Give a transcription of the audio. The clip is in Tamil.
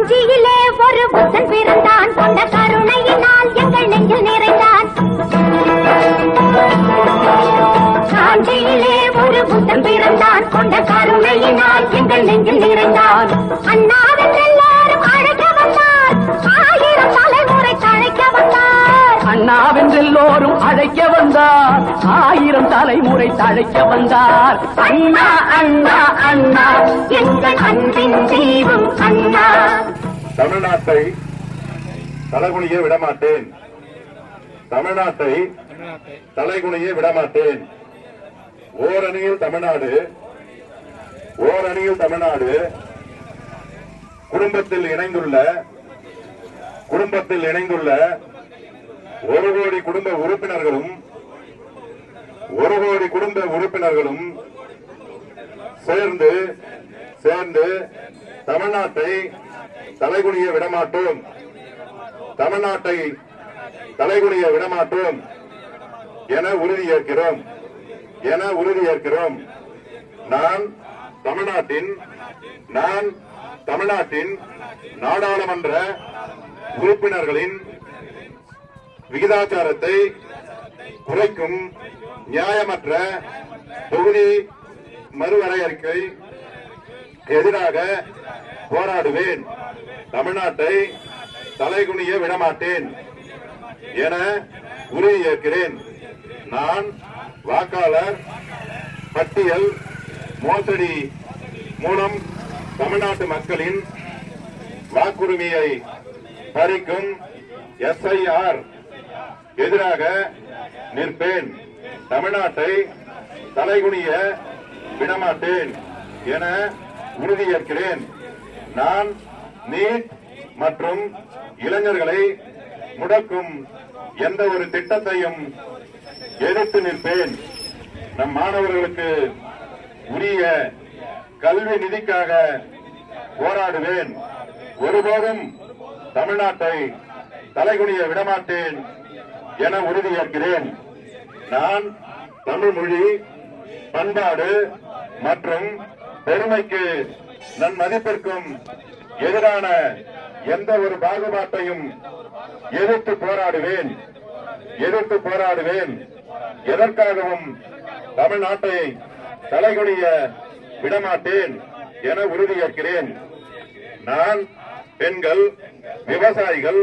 காஞ்சியிலே ஒரு புத்தன் பிறந்தான். கொண்ட கருணையினால் எங்கள் நெஞ்சில் நிறைந்தான். காஞ்சியிலே ஒரு புத்தன் பிறந்தான். கொண்ட கருணையினால் எங்கள் நெஞ்சில் நிறைந்தான். அண்ணாவின் எல்லாரும் அழைக்க வந்தார். ஆயிரம் தலைமுறை தழைக்க வந்தார். அண்ணாவின் அழைக்க வந்தார். ஆயிரம் தலைமுறை தழைக்க வந்தார். அண்ணா அண்ணா அண்ணா. எங்கள் அன்பின் தெய்வம் அண்ணா. தமிழ்நாட்டை தலைகுனிய விடமாட்டேன். தமிழ்நாட்டை தலைகுனிய விடமாட்டேன். ஓரணியில் தமிழ்நாடு ஓரணியில் தமிழ்நாடு. குடும்பத்தில் இணைந்துள்ள குடும்பத்தில் இணைந்துள்ள ஒரு கோடி குடும்ப உறுப்பினர்களும் ஒரு கோடி குடும்ப உறுப்பினர்களும் சேர்ந்து சேர்ந்து தமிழ்நாட்டை தலைகுனிய விடமாட்டோம். தமிழ்நாட்டை தலைகுனிய விடமாட்டோம் என உறுதியேற்கிறோம் என உறுதியேற்கிறோம் நான் தமிழ்நாட்டின் நான் தமிழ்நாட்டின் நாடாளுமன்ற உறுப்பினர்களின் விகிதாச்சாரத்தை குறைக்கும் நியாயமற்ற தொகுதி மறுவரையறைக்கு எதிராக போராடுவேன். தமிழ்நாட்டை தலைகுனிய விடமாட்டேன் என உறுதியேற்கிறேன் நான் வாக்காளர் பட்டியல் மோசடி மூலம் தமிழ்நாட்டு மக்களின் வாக்குரிமையை பறிக்கும் எஸ்ஐஆர் எதிராக நிற்பேன். தமிழ்நாட்டை தலைகுனிய விடமாட்டேன் என உறுதியேற்கிறேன் நான் நீட் மற்றும் இளைஞர்களை முடக்கும் எந்த ஒரு திட்டத்தையும் எதிர்த்து நிற்பேன். நம் மாணவர்களுக்கு உரிய கல்வி நிதிக்காக போராடுவேன். ஒருபோதும் தமிழ்நாட்டை தலைகுனிய விடமாட்டேன் என உறுதியேற்கிறேன் நான் தமிழ் மொழி பண்பாடு மற்றும் பெருமைக்கு நன் மதிப்பிற்கும் எதிரான எந்த ஒரு பாகுபாட்டையும் எதிர்த்து போராடுவேன். எதிர்த்து போராடுவேன். எதற்காகவும் தமிழ்நாட்டை தலைகுனிய விடமாட்டேன் என உறுதியேற்கிறேன் நான் பெண்கள் விவசாயிகள்